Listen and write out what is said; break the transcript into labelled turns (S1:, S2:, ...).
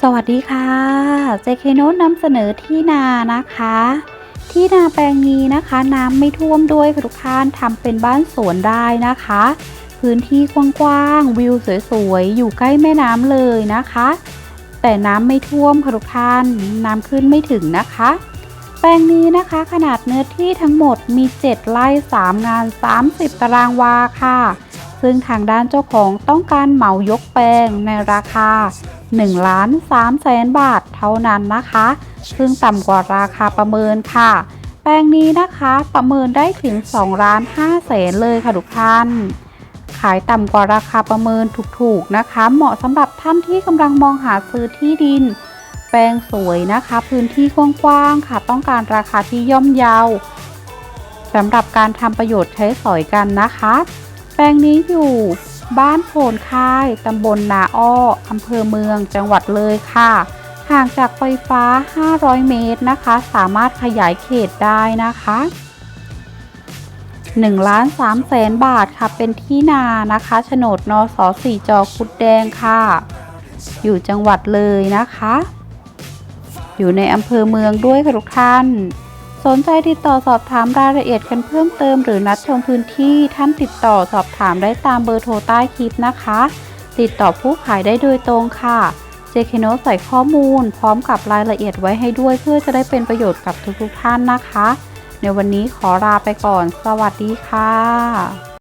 S1: สวัสดีค่ะเจเคโนตนำเสนอที่นานะคะ ที่นาแปลงนี้นะคะ น้ำไม่ท่วมด้วยค่ะทุกท่านทำเป็นบ้านสวนได้นะคะ พื้นที่กว้างๆวิวสวยๆ อยู่ใกล้แม่น้ำเลยนะคะ แต่น้ำไม่ท่วมค่ะทุกท่านน้ำขึ้นไม่ถึงนะคะ แปลงนี้นะคะขนาดเนื้อที่ทั้งหมดมี 7 ไร่ 3 งาน 30 ตารางวาค่ะ ซึ่งทางด้านเจ้าของต้องการเหมายกแปลงในราคา 1ล้าน3แสนบาทเท่านั้นนะคะ ซึ่งต่ำกว่าราคาประเมินค่ะ แปลงนี้นะคะประเมินได้ถึง2ล้าน5แสนเลยค่ะทุกท่านขายต่ำกว่าราคาประเมินถูกๆนะคะ เหมาะสำหรับท่านที่กำลังมองหาซื้อที่ดิน แปลงสวยนะคะ พื้นที่กว้างๆค่ะ ต้องการราคาที่ย่อมเยาสำหรับการทำประโยชน์ใช้สอยกันนะคะ แปลงนี้อยู่ บ้านโพนค่าย ตำบลนาอ้อ อำเภอเมือง จังหวัดเลยค่ะ ห่างจากไฟฟ้า 500 เมตรนะคะ สามารถขยายเขตได้นะคะ1ล้าน3แสนบาทค่ะ เป็นที่นานะคะโฉนดนสสี่จอคุดแดงค่ะ อยู่จังหวัดเลยนะคะ อยู่ในอำเภอเมืองด้วยค่ะทุกท่าน สนใจติดต่อสอบถามรายละเอียดกันเพิ่มเติมหรือนัดชมพื้นที่ท่านติดต่อสอบถามได้ตามเบอร์โทรใต้คลิปนะคะ ติดต่อผู้ขายได้โดยตรงค่ะ เจคโนใส่ข้อมูล พร้อมกับรายละเอียดไว้ให้ด้วยเพื่อจะได้เป็นประโยชน์กับทุกๆท่านนะคะ ในวันนี้ขอลาไปก่อน สวัสดีค่ะ